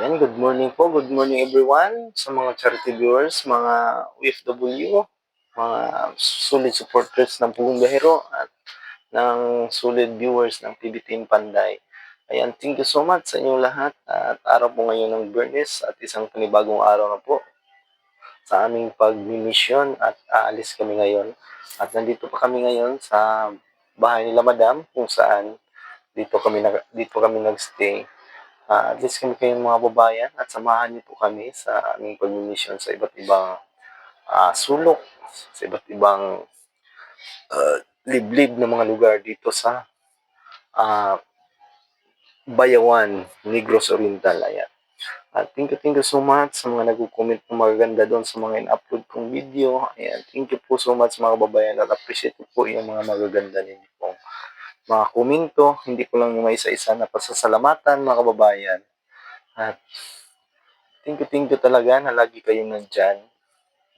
Yan, good morning po. Good morning everyone sa mga charity viewers, mga OFW, mga solid supporters ng Pugong Bahero at ng solid viewers ng PB Panday. Ayan, thank you so much sa inyong lahat at araw po ngayon ng Bernes at isang panibagong araw na po sa aming pagmimisyon at aalis kami ngayon. At nandito pa kami ngayon sa bahay nila Madam kung saan dito kami dito kami nagstay Ah, at least kami kayong mga babayan at samahan niyo po kami sa aming pagmimisyon sa iba't ibang ah, sulok, sa iba't ibang ah, liblib na mga lugar dito sa ah, Bayawan, Negros Oriental. Ayan. At thank you, thank you so much sa mga nag-comment ng magaganda doon sa mga in-upload kong video. Ayan, thank you po so much mga kababayan at appreciate po yung mga magaganda ninyo pong mga komento. Hindi ko lang may isa-isa na pasasalamatan mga kababayan. At thank you, thank you talaga na lagi kayong nandyan.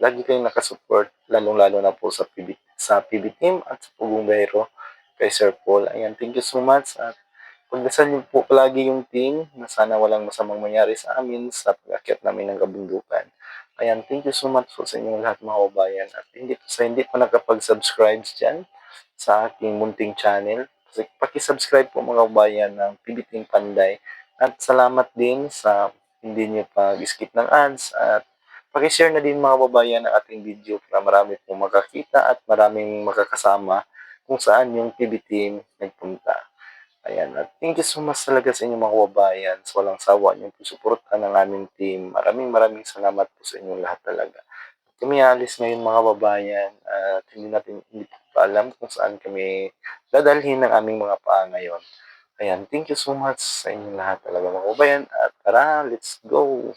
Lagi kayong nakasupport, lalong-lalo na po sa PB, sa PB team at sa Pugong Bahero kay Sir Paul. Ayan, thank you so much. At pagdasal niyo po palagi yung team na sana walang masamang mangyari sa amin sa pag-akyat namin ng kabundukan. Ayan, thank you so much po sa inyong lahat mga kababayan. At hindi, sa hindi pa nakapag-subscribe dyan sa aking munting channel, Paki-subscribe po mga kabayan ng PBT Panday. At salamat din sa hindi niyo pag-skip ng ads at paki-share na din mga kababayan ang ating video para marami pong makakita at maraming makakasama kung saan yung PB team nagpunta. Ayan. At thank you so much talaga sa inyo mga kababayan. Sa walang sawa niyong suporta ng aming team. Maraming maraming salamat po sa inyong lahat talaga. Kami alis ngayon mga babayan at hindi natin hindi pa alam kung saan kami dadalhin ng aming mga paa ngayon. Ayan, thank you so much sa inyong lahat talaga mga kababayan at tara, let's go!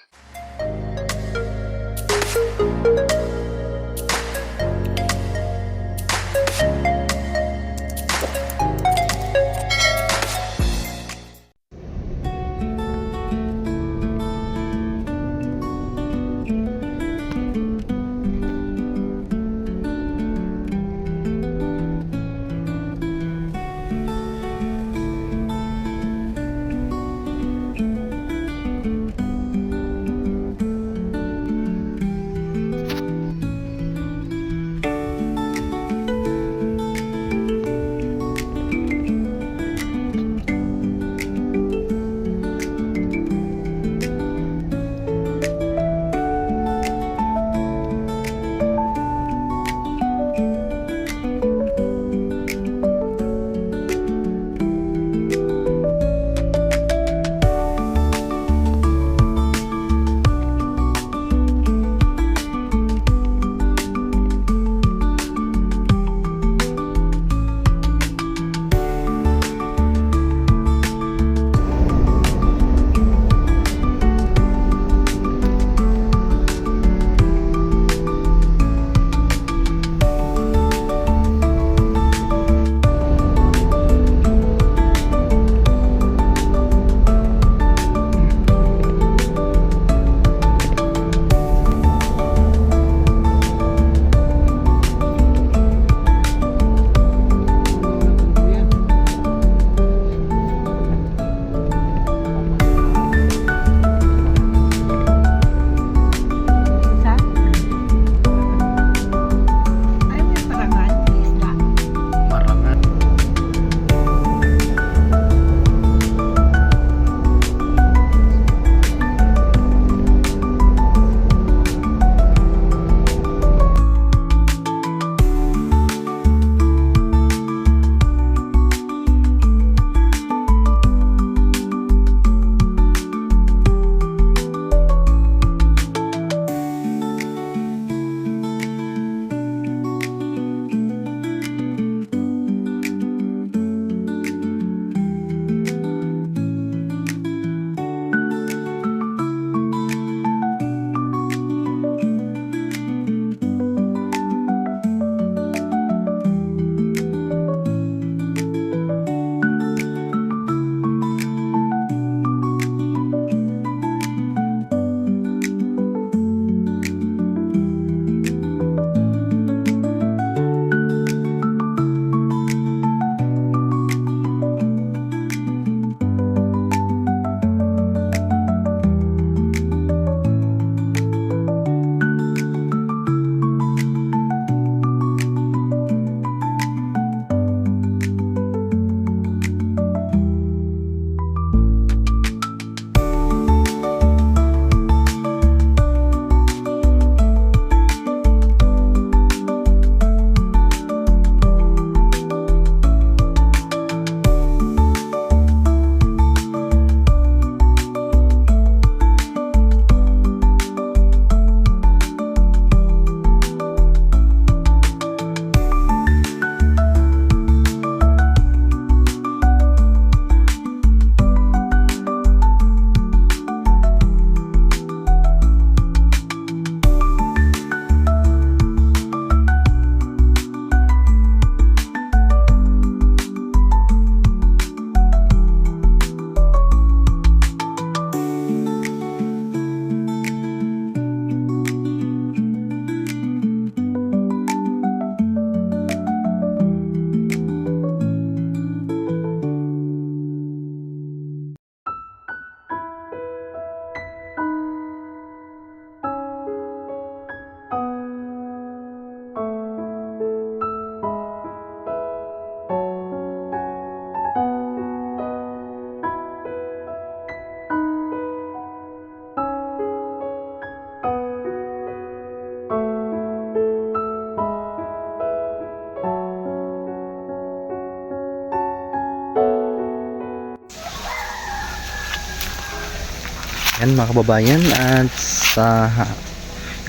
Yan mga kababayan at sa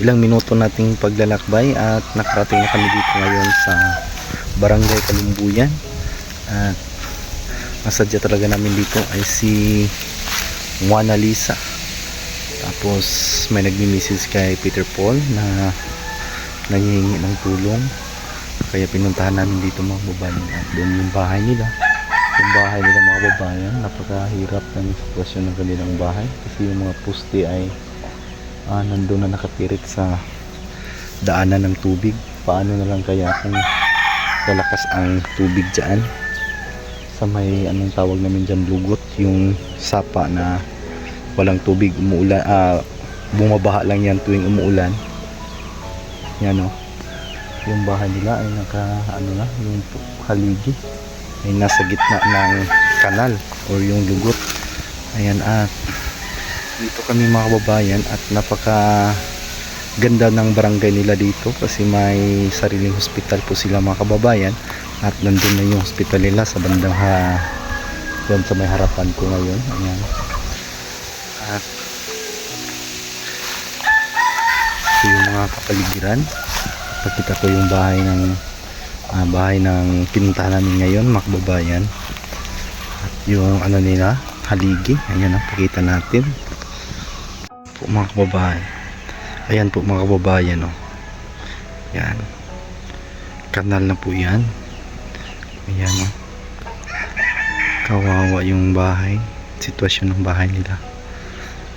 ilang minuto nating paglalakbay at nakarating na kami dito ngayon sa Barangay Kalumbuyan. At nasadya talaga namin dito ay si Juana Lisa. Tapos may nagmi-message kay Peter Paul na nangihingi ng tulong. Kaya pinuntahan namin dito mga babayan at doon yung bahay nila yung bahay nila mga babayan napakahirap ng sitwasyon ng kanilang bahay kasi yung mga poste ay ah, nandun na nakatirik sa daanan ng tubig. Paano na lang kaya kung lalakas ang tubig dyan? Sa may anong tawag namin dyan lugot yung sapa na walang tubig umuulan ah, bumabaha lang yan tuwing umuulan. Yan o yung bahay nila ay naka ano na yung haligi ay nasa gitna ng kanal or yung lugot. Ayan at dito kami mga kababayan at napaka ganda ng barangay nila dito kasi may sariling hospital po sila mga kababayan at nandun na yung hospital nila sa bandang ha doon sa may harapan ko ngayon. Ayan. At ito yung mga kapaligiran. Pakita ko yung bahay ng ah, bahay ng pinuntahan namin ngayon mga kababayan at yung ano nila haligi. Ayan na pakita natin. Po mga kababayan. Ayan po mga kababayan oh. yan kanal na po yan. Ayan oh. kawawa yung bahay sitwasyon ng bahay nila.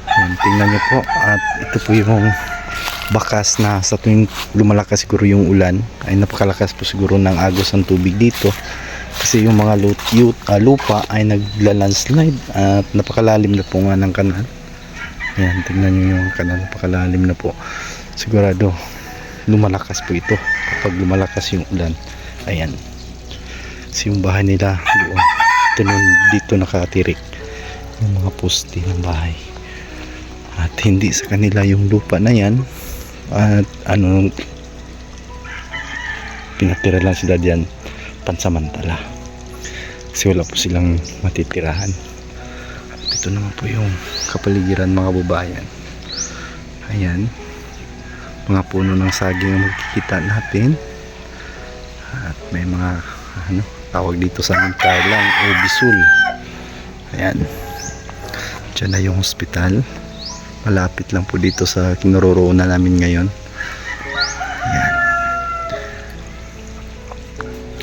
Ayan, tingnan nyo po. At ito po yung bakas na sa tuwing lumalakas siguro yung ulan ay napakalakas po siguro ng agos ng tubig dito. Kasi yung mga lut, yut, ah, lupa ay nagla-landslide at napakalalim na po nga ng kanal. Ayan tingnan nyo yung kanal napakalalim na po. Sigurado lumalakas po ito kapag lumalakas yung ulan. Ayan. Kasi yung bahay nila doon ito nun, dito nakatirik yung mga poste ng bahay. At hindi sa kanila yung lupa na yan at ano pinatira lang sila diyan pansamantala. Kasi wala po silang matitirahan. At ito naman po yung kapaligiran mga babayan ayan. Mga puno ng saging ang makikita natin. At may mga ano tawag dito sa amin lang o bisul ayan. Dyan na yung hospital malapit lang po dito sa kinaroroonan namin ngayon.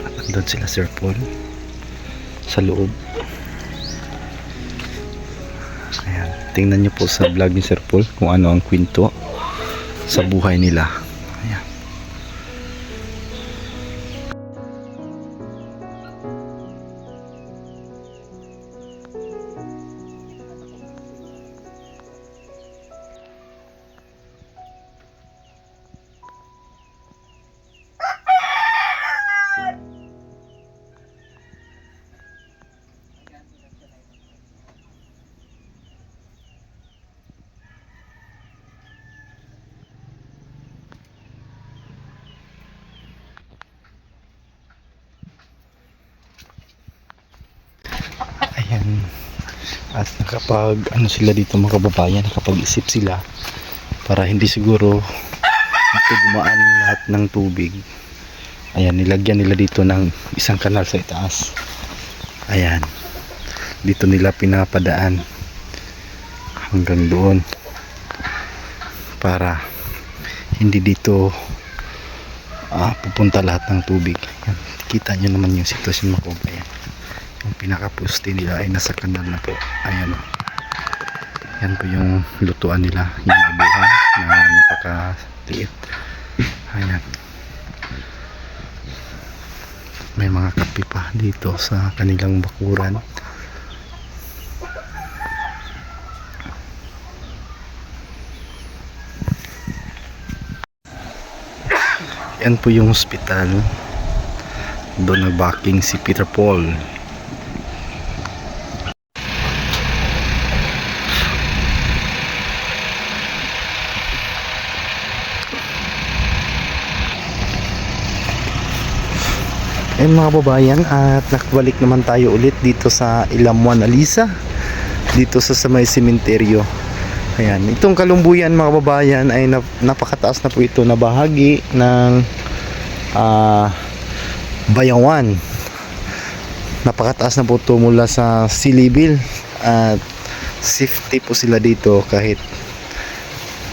At nandun sila Sir Paul. Sa loob. Ayan. Tingnan nyo po sa vlog ni Sir Paul kung ano ang kwento sa buhay nila At nakapag ano sila dito mga kababayan, nakapag-isip sila para hindi siguro dito lahat ng tubig. Ayan, nilagyan nila dito ng isang kanal sa itaas. Ayan. Dito nila pinapadaan hanggang doon para hindi dito ah, pupunta lahat ng tubig. Ayan. Kita nyo naman yung sitwasyon yung pinakapuste nila ay nasa kanal na po. Ayan o. Yan po yung lutuan nila. Yung abuhan na napakaliit. Ayan. May mga kape pa dito sa kanilang bakuran. Yan po yung hospital. Doon nagbaking si Peter Paul Ayun mga babayan at nakabalik naman tayo ulit dito sa Ilamuan Alisa dito sa, sa may Ayan, itong kalumbuyan mga kababayan ay nap- napakataas na po ito na bahagi ng ah, Bayawan. Napakataas na po ito mula sa level at safety po sila dito kahit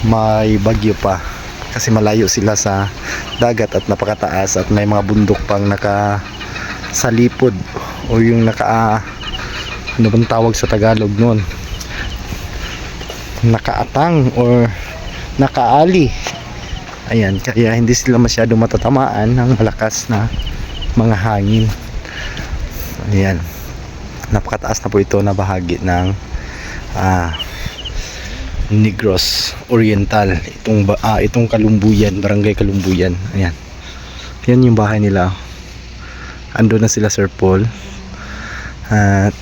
may bagyo pa kasi malayo sila sa dagat at napakataas at may mga bundok pang naka sa lipod o yung naka ano bang tawag sa Tagalog noon nakaatang or nakaali. Ayan kaya hindi sila masyado matatamaan ng malakas na mga hangin. Ayan napakataas na po ito na bahagi ng ah, Negros Oriental itong ah, itong Kalumbuyan barangay Kalumbuyan. Ayan. Yan yung bahay nila. Ando na sila Sir Paul. At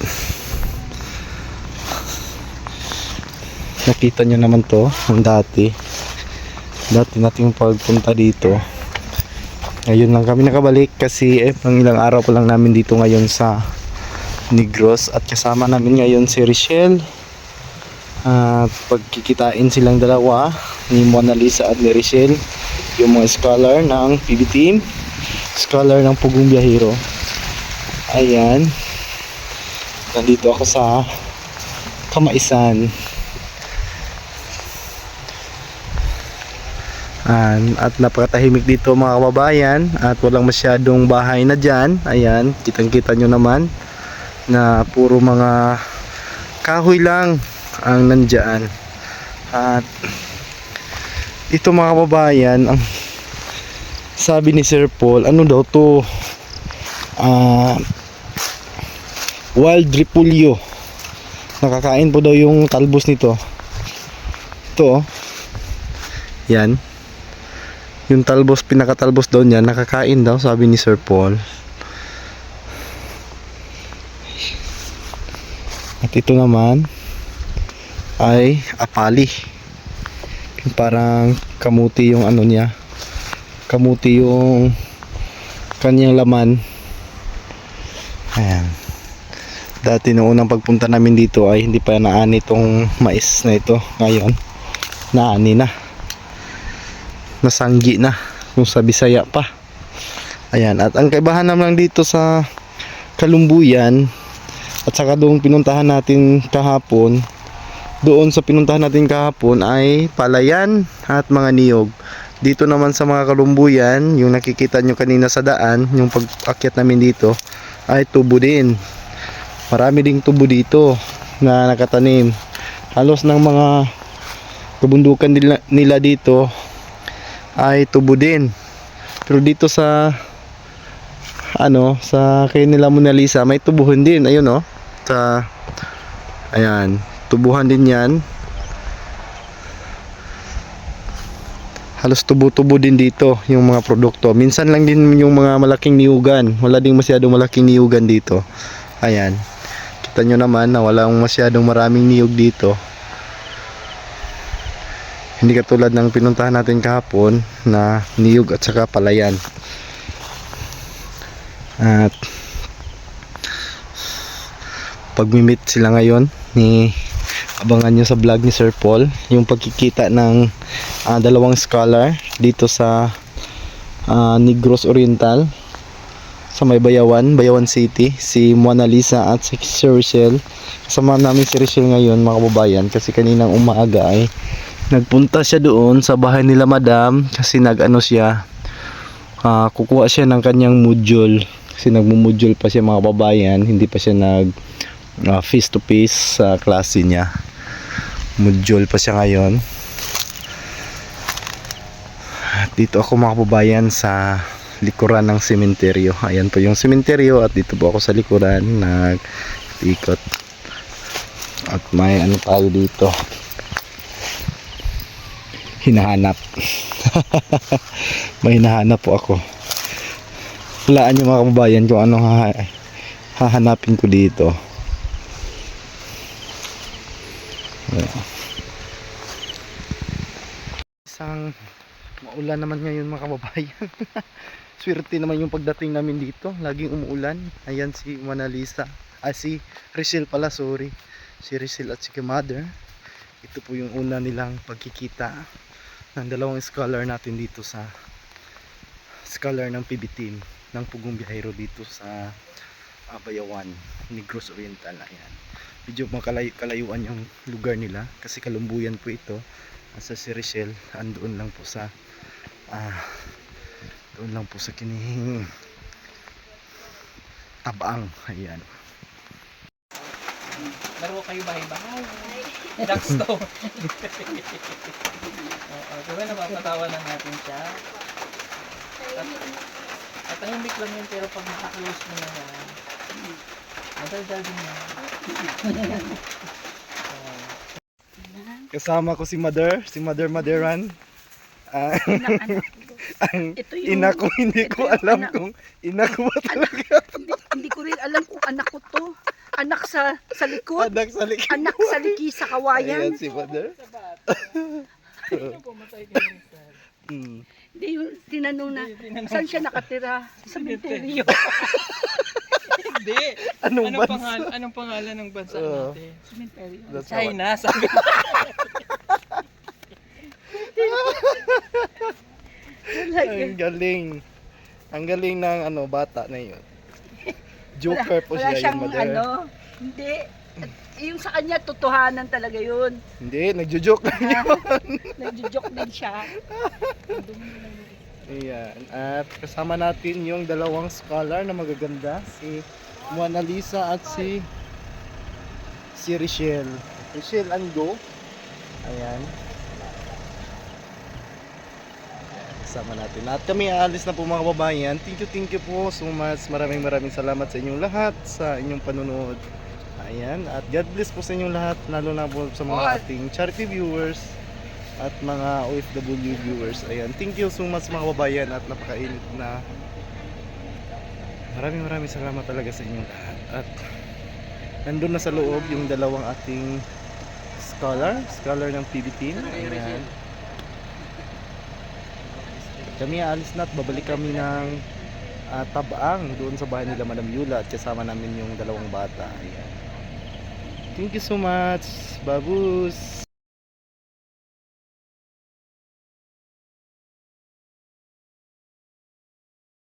nakita nyo naman to ang dati. Dati nating pagpunta dito. Ngayon lang kami nakabalik kasi eh, pang ilang araw pa lang namin dito ngayon sa Negros. At kasama namin ngayon si Richelle at pagkikitain silang dalawa ni Mona Lisa at ni Richelle yung mga scholar ng PB team scholar ng Pugong Biyahero. Ayan. Nandito ako sa Kamaisan. An, at napakatahimik dito mga kababayan at walang masyadong bahay na dyan. Ayan kitang kita nyo naman na puro mga kahoy lang ang nandyan at ito mga kababayan ang sabi ni Sir Paul ano daw to? Ah wild repulyo nakakain po daw yung talbos nito. Ito oh. yan. Yung talbos pinakatalbos daw niya nakakain daw sabi ni Sir Paul. At ito naman ay apali. Parang kamuti yung ano niya. Kamuti yung kanyang laman. Ayan. Dati noong unang pagpunta namin dito ay hindi pa naani itong mais na ito. Ngayon naani na. Nasanggi na. Kung sa Bisaya pa. Ayan. At ang kaibahan naman dito sa Kalumbuyan at saka doong pinuntahan natin kahapon doon sa pinuntahan natin kahapon ay palayan at mga niyog. Dito naman sa mga kalumbuyan yung nakikita nyo kanina sa daan yung pag-akyat namin dito ay tubo din. Marami ding tubo dito na nakatanim. Halos ng mga kabundukan nila, nila dito ay tubo din. Pero dito sa ano sa kay nila Mona Lisa may tubuhan din. Ayun oh. Sa ayan tubuhan din yan. Halos tubo-tubo din dito yung mga produkto. Minsan lang din yung mga malaking niyugan. Wala ding masyadong malaking niyugan dito. Ayan. Kita nyo naman na walang masyadong maraming niyog dito. Hindi katulad ng pinuntahan natin kahapon na niyog at saka palayan. At pagmimit sila ngayon ni abangan nyo sa vlog ni Sir Paul yung pagkikita ng ah, dalawang scholar dito sa ah, Negros Oriental sa may Bayawan, Bayawan City si Mona Lisa at si Sir Richelle. Kasama namin si Richelle ngayon mga kababayan kasi kaninang umaga ay nagpunta siya doon sa bahay nila madam kasi nag-ano siya ah, kukuha siya ng kanyang module. Kasi nagmumodule pa siya mga kababayan hindi pa siya nag ah, face to face sa klase niya. Module pa siya ngayon. At dito ako mga kababayan sa likuran ng sementeryo. Ayan po yung sementeryo at dito po ako sa likuran. Nag ikot at may ano tayo dito. Hinahanap. May hinahanap po ako. Walaan yung mga kababayan kung anong haha- hahanapin ko dito Ayan. Isang maulan naman ngayon mga kababayan. Swerte naman yung pagdating namin dito. Laging umuulan. Ayan si Mona Lisa ah si Richelle pala sorry. Si Richelle at si Mother. Ito po yung una nilang pagkikita ng dalawang scholar natin dito sa scholar ng PB team ng Pugong Biyahero dito sa ah, Bayawan, Negros Oriental. Ayan. Medyo makalayo kalayuan yung lugar nila kasi kalumbuyan po ito sa Siricel andoon lang po sa ah, doon lang po sa kinihing tabang ayan Laro kayo bahay-bahay. Duckstone. Oo, diba napapatawa lang natin siya. At, at tahimik lang yun, pero pag nakaklose mo na yan, madaldal din yan. Kasama ko si Mother si Mother Maderan Ah, ang Ito yung, ina ko hindi ko alam anak. kung ina ko ba talaga hindi, hindi ko rin alam kung anak ko to. Anak sa sa likod, anak sa likod anak sa liki sa kawayan. ayan si Mother? Hmm. Hindi yung tinanong na, saan siya nakatira? Sa cemetery. Hindi. anong, Anong, bansa pangalan, anong pangalan ng bansa Oo. natin? Cemetery. China, sabi ko. ang galing ang galing ng ano bata na yun joker po Wala siya siyang yung Mother ano, hindi. Yung sa kanya, totohanan talaga yun. hindi nagjo-joke lang Nagjo-joke din siya. Ayan. At kasama natin yung dalawang scholar na magaganda, si Mona Lisa at si si Richelle. Richelle Ando. Ayan. Ayan, Kasama natin. At kami aalis na po mga kababayan. Thank you, thank you po so much. Maraming maraming salamat sa inyong lahat sa inyong panonood. Ayan. At God bless po sa inyong lahat. Lalo na po sa mga ating charity viewers at mga OFW viewers. Ayan, thank you so much mga kababayan at napakainit na maraming maraming salamat talaga sa inyong lahat. At nandun na sa loob yung dalawang ating scholar, scholar ng PB team. Ayan. Kami aalis na at babalik kami ng ah, Tabaang doon sa bahay nila Madam Yula at kasama namin yung dalawang bata. Ayan. Thank you so much. Babus.